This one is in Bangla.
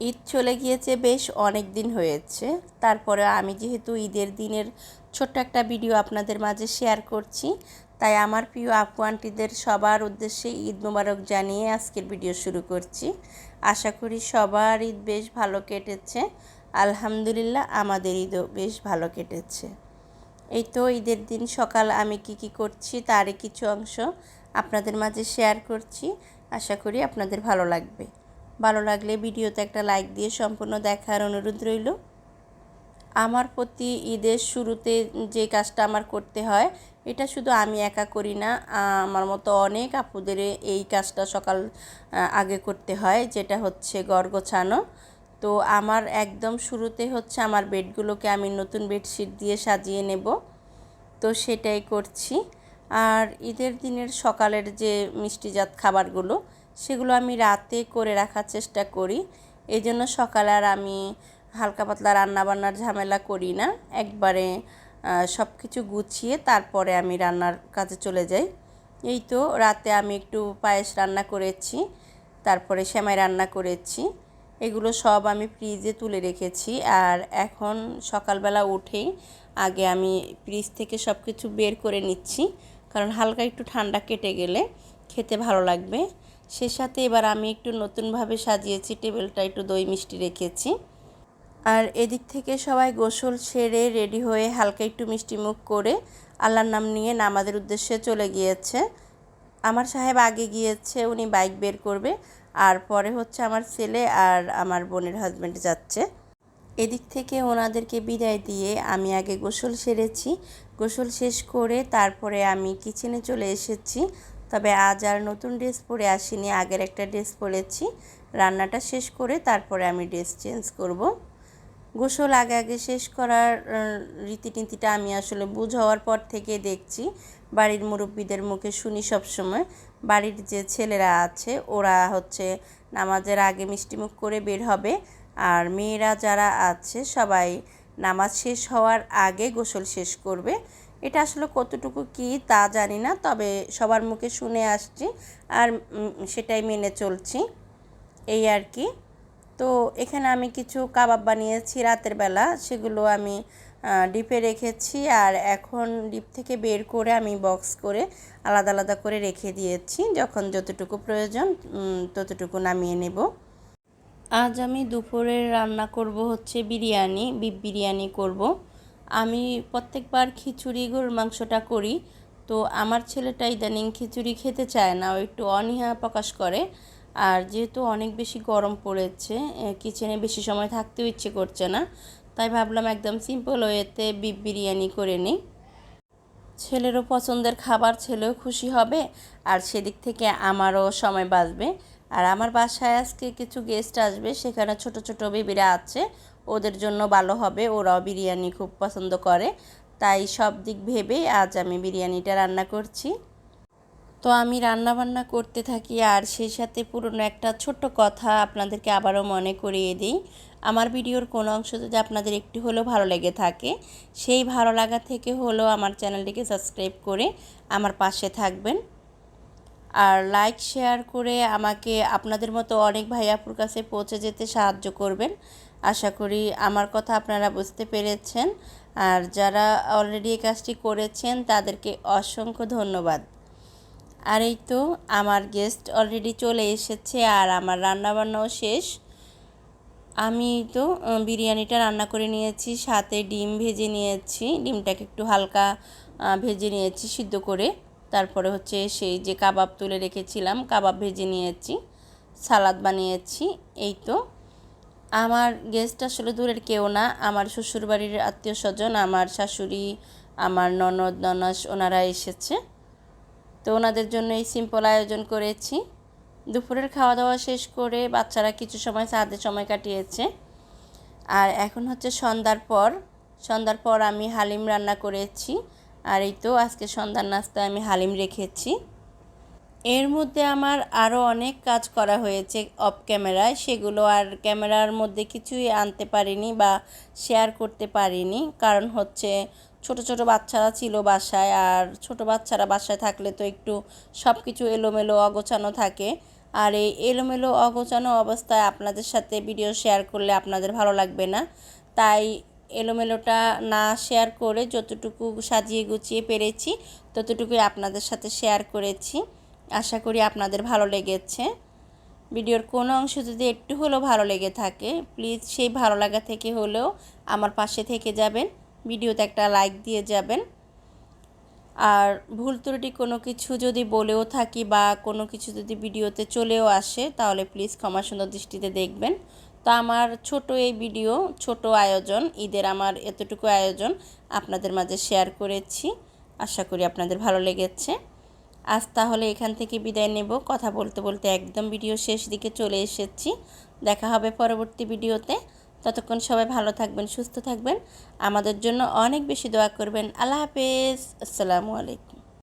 ঈদ চলে গিয়েছে বেশ অনেক দিন হয়েছে। তারপরে আমি যেহেতু ঈদের দিনের ছোট্ট একটা ভিডিও আপনাদের মাঝে শেয়ার করছি, তাই আমার প্রিয় আপু আন্টিদের সবার উদ্দেশ্যে ঈদ মোবারক জানিয়ে আজকের ভিডিও শুরু করছি। আশা করি সবার ঈদ বেশ ভালো কেটেছে। আলহামদুলিল্লাহ আমাদের ঈদও বেশ ভালো কেটেছে। এই তো ঈদের দিন সকাল আমি কি কি করছি তারই কিছু অংশ আপনাদের মাঝে শেয়ার করছি। আশা করি আপনাদের ভালো লাগবে। ভালো লাগলে ভিডিওতে একটা লাইক দিয়ে সম্পূর্ণ দেখার অনুরোধ রইল। আমার প্রতি ঈদের শুরুতে যে কাজটা আমার করতে হয়, এটা শুধু আমি একা করি না, আমার মতো অনেক আপুদের এই কাজটা সকাল আগে করতে হয়, যেটা হচ্ছে গড় গোছানো। তো আমার একদম শুরুতে হচ্ছে আমার বেডগুলোকে আমি নতুন বেডশিট দিয়ে সাজিয়ে নেব। তো সেটাই করছি। আর ঈদের দিনের সকালের যে মিষ্টিজাত খাবারগুলো সেগুলো আমি রাতে করে রাখার চেষ্টা করি। এই জন্য সকালে আর আমি হালকা পাতলা রান্নাবান্নার ঝামেলা করি না। একবারে সব কিছু গুছিয়ে তারপরে আমি রান্নার কাজে চলে যাই। এই তো রাতে আমি একটু পায়েস রান্না করেছি, তারপরে সেমাই রান্না করেছি। এগুলো সব আমি ফ্রিজে তুলে রেখেছি। আর এখন সকালবেলা উঠেই আগে আমি ফ্রিজ থেকে সব কিছু বের করে নিচ্ছি। কারণ হালকা একটু ঠান্ডা কেটে গেলে খেতে ভালো লাগবে। সে সাথে এবার আমি একটু নতুনভাবে সাজিয়েছি, টেবিলটা একটু দই মিষ্টি রেখেছি। আর এদিক থেকে সবাই গোসল সেরে রেডি হয়ে হালকা একটু মিষ্টি মুখ করে আল্লাহর নাম নিয়ে নামাজের উদ্দেশ্যে চলে গিয়েছে। আমার সাহেব আগে গিয়েছে, উনি বাইক বের করবে। আর পরে হচ্ছে আমার ছেলে আর আমার বোনের হাজব্যান্ড যাচ্ছে। এদিক থেকে ওনাদেরকে বিদায় দিয়ে আমি আগে গোসল সেরেছি। গোসল শেষ করে তারপরে আমি কিচেনে চলে এসেছি। তবে আজ আর নতুন ড্রেস পরে আসিনি, আগের একটা ড্রেস পরেছি। রান্নাটা শেষ করে তারপরে আমি ড্রেস চেঞ্জ করব। গোসল আগে আগে শেষ করার রীতিনীতিটা আমি আসলে বুঝ হওয়ার পর থেকে দেখছি। বাড়ির মুরব্বীদের মুখে শুনি সবসময় বাড়ির যে ছেলেরা আছে, ওরা হচ্ছে নামাজের আগে মিষ্টিমুখ করে বের হবে। আর মেয়েরা যারা আছে, সবাই নামাজ শেষ হওয়ার আগে গোসল শেষ করবে। এটা আসলে কতটুকু কি তা জানি না, তবে সবার মুখে শুনে আসছি আর সেটাই মেনে চলছি, এই আর কি। তো এখানে আমি কিছু কাবাব বানিয়েছি রাতের বেলা, সেগুলো আমি ডিপে রেখেছি আর এখন ডিপ থেকে বের করে আমি বক্স করে আলাদা আলাদা করে রেখে দিয়েছি, যখন যতটুকু প্রয়োজন ততটুকু নামিয়ে নেব। আজ আমি দুপুরে রান্না করব হচ্ছে বিরিয়ানি, বিফ বিরিয়ানি করব। আমি প্রত্যেকবার খিচুড়ি গরুর মাংসটা করি। তো আমার ছেলেটা ইদানিং খিচুড়ি খেতে চায় না, ও একটু অনীহা প্রকাশ করে। আর যেহেতু অনেক বেশি গরম পড়েছে কিচেনে বেশি সময় থাকতেও ইচ্ছে করছে না, তাই ভাবলাম একদম সিম্পল ওয়েতে বিফ বিরিয়ানি করে নিই। ছেলেরও পছন্দের খাবার, ছেলেও খুশি হবে, আর সেদিক থেকে আমারও সময় বাঁচবে। আর আমার বাসায় আজকে কিছু গেস্ট আসবে, সেখানে ছোট ছোট বেবিরা আছে ওদের জন্য ভালো হবে। ওরাও বিরিয়ানি খুব পছন্দ করে। তাই সব দিক ভেবেই আজ আমি বিরিয়ানিটা রান্না করছি। তো আমি রান্না বান্না করতে থাকি আর সেই সাথে পুরনো একটা ছোট্ট কথা আপনাদেরকে আবারও মনে করিয়ে দিই। আমার ভিডিওর কোনো অংশ যদি আপনাদের একটু হলেও ভালো লেগে থাকে, সেই ভালো লাগা থেকে হলেও আমার চ্যানেলটিকে সাবস্ক্রাইব করে আমার পাশে থাকবেন। আর লাইক, শেয়ার করে আমাকে আপনাদের মতো অনেক ভাইয়াপুর কাছে পৌঁছে যেতে সাহায্য করবেন। আশা করি আমার কথা আপনারা বুঝতে পেরেছেন। আর যারা অলরেডি এই কাজটি করেছেন, তাদেরকে অসংখ্য ধন্যবাদ। আর এই তো আমার গেস্ট অলরেডি চলে এসেছে আর আমার রান্নাবান্নাও শেষ। আমি তো বিরিয়ানিটা রান্না করে নিয়েছি, সাথে ডিম ভেজে নিয়েছি। ডিমটাকে একটু হালকা ভেজে নিয়েছি সিদ্ধ করে। তারপরে হচ্ছে সেই যে কাবাব তুলে রেখেছিলাম, কাবাব ভেজে নিয়েছি, সালাদ বানিয়েছি। এই তো আমার গেস্ট আসলে দূরের কেউ না, আমার শ্বশুরবাড়ির আত্মীয় স্বজন, আমার শাশুড়ি, আমার ননদ, ননাস, ওনারা এসেছে। তো ওনাদের জন্য এই সিম্পল আয়োজন করেছি। দুপুরের খাওয়া দাওয়া শেষ করে বাচ্চারা কিছু সময় সাথে সময় কাটিয়েছে। আর এখন হচ্ছে সন্ধ্যার পর। সন্ধ্যার পর আমি হালিম রান্না করেছি। আর এই তো আজকে সন্ধ্যার নাস্তায় আমি হালিম রেখেছি। এর মধ্যে আমার আরও অনেক কাজ করা হয়েছে অফ ক্যামেরায় সেগুলো আর ক্যামেরার মধ্যে কিছুই আনতে পারিনি বা শেয়ার করতে পারিনি। কারণ হচ্ছে ছোট ছোট বাচ্চারা ছিল বাসায় আর ছোট বাচ্চারা বাসায় থাকলে তো একটু সব কিছু এলোমেলো, অগোছানো থাকে। আর এই এলোমেলো, অগোছানো অবস্থায় আপনাদের সাথে ভিডিও শেয়ার করলে আপনাদের ভালো লাগবে না। তাই এলোমেলোটা না শেয়ার করে যতটুকু সাজিয়ে গুছিয়ে পেরেছি, ততটুকুই আপনাদের সাথে শেয়ার করেছি। আশা করি আপনাদের ভালো লেগেছে। ভিডিওর কোনো অংশ যদি একটু হলেও ভালো লেগে থাকে প্লিজ সেই ভালো লাগা থেকে হলেও আমার পাশে থেকে যাবেন, ভিডিওতে একটা লাইক দিয়ে যাবেন। আর ভুল ত্রুটি কোনো কিছু যদি বলেও থাকি বা কোনো কিছু যদি ভিডিওতে চলেও আসে, তাহলে প্লিজ ক্ষমা সুন্দর দৃষ্টিতে দেখবেন। তো আমার ছোট এই ভিডিও, ছোট আয়োজন, ঈদের আমার এতটুকু আয়োজন আপনাদের মাঝে শেয়ার করেছি। আশা করি আপনাদের ভালো লেগেছে। আজ তাহলে এখান থেকে বিদায় নেব। কথা বলতে বলতে একদম ভিডিও শেষ দিকে চলে এসেছি। দেখা হবে পরবর্তী ভিডিওতে। ততক্ষণ সবাই ভালো থাকবেন, সুস্থ থাকবেন। আমাদের জন্য অনেক বেশি দোয়া করবেন। আল্লাহ হাফেজ। আসসালামু আলাইকুম।